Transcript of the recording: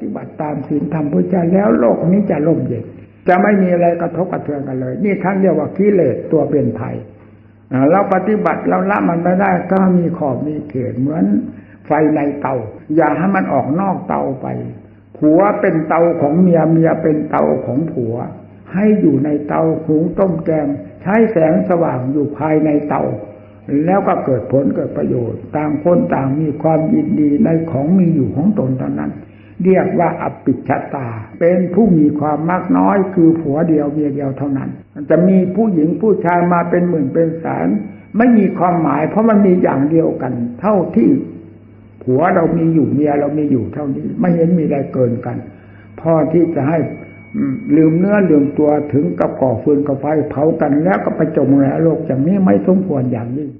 ฏิบัติตามศีลธรรมพุทธเจ้าแล้วโลกนี้จะล่มเย็นจะไม่มีอะไรกระทบกระเทือนกันเลย นี่ท่านเรียกว่ากิเลสตัวเป็นภัยเราปฏิบัติเราละมันไม่ได้ก็มีขอบมีเขตเหมือนไฟในเตา อย่าให้มันออกนอกเตาไป ผัวเป็นเตาของเมียเมียเป็นเตาของผัว ให้อยู่ในเตาหุงต้มแกงใช้แสงสว่างอยู่ภายในเตา แล้วก็เกิดผลเกิดประโยชน์ ต่างคนต่างมีความยินดีในของมีอยู่ของตนเท่านั้น เรียกว่าอปิชตา เป็นผู้มีความมากน้อยคือผัวเดียวเมียเดียวเท่านั้นมันจะมีผู้หญิงผู้ชายมาเป็นหมื่นเป็นแสนไม่มีความหมายเพราะมันมีอย่างเดียวกัน เท่าที่ผัวเรามีอยู่เมียเรามีอยู่เท่านี้ ไม่เห็นมีอะไรเกินกัน พอที่จะให้ลืมเนื้อลืมตัวถึงกับก่อฟืนกับไฟเผากันแล้วก็ไปจมในโลกอย่างนี้ไม่สมควรอย่างยิ่ง